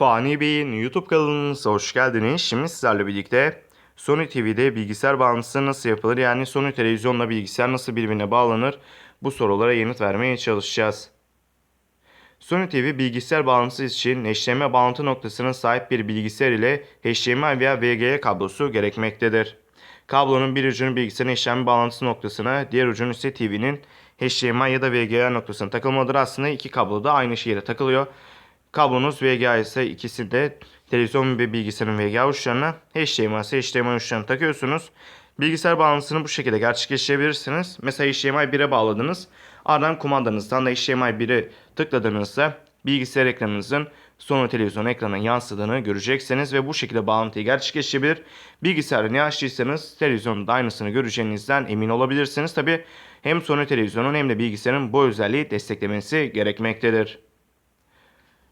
Fani Bey'in YouTube kanalınıza hoş geldiniz. Şimdi sizlerle birlikte Sony TV'de bilgisayar bağlantısı nasıl yapılır? Yani Sony televizyonla bilgisayar nasıl birbirine bağlanır? Bu sorulara yanıt vermeye çalışacağız. Sony TV bilgisayar bağlantısı için HDMI bağlantı noktasına sahip bir bilgisayar ile HDMI veya VGA kablosu gerekmektedir. Kablonun bir ucunun bilgisayarın HDMI bağlantısı noktasına, diğer ucunun ise TV'nin HDMI ya da VGA noktasına takılmalıdır. Aslında iki kablo da aynı yere takılıyor. Kablonuz VGA ise ikisi de televizyon ve bilgisayarın VGA uçlarına, HDMI ise HDMI uçlarına takıyorsunuz. Bilgisayar bağlantısını bu şekilde gerçekleştirebilirsiniz. Mesela HDMI 1'e bağladınız. Ardından kumandanızdan da HDMI 1'e tıkladığınızda bilgisayar ekranınızın Sony televizyon ekranına yansıdığını göreceksiniz ve bu şekilde bağlantıyı gerçekleştirebilir. Bilgisayarı ne açtıysanız televizyonda da aynısını göreceğinizden emin olabilirsiniz. Tabi hem Sony televizyonun hem de bilgisayarın bu özelliği desteklemesi gerekmektedir.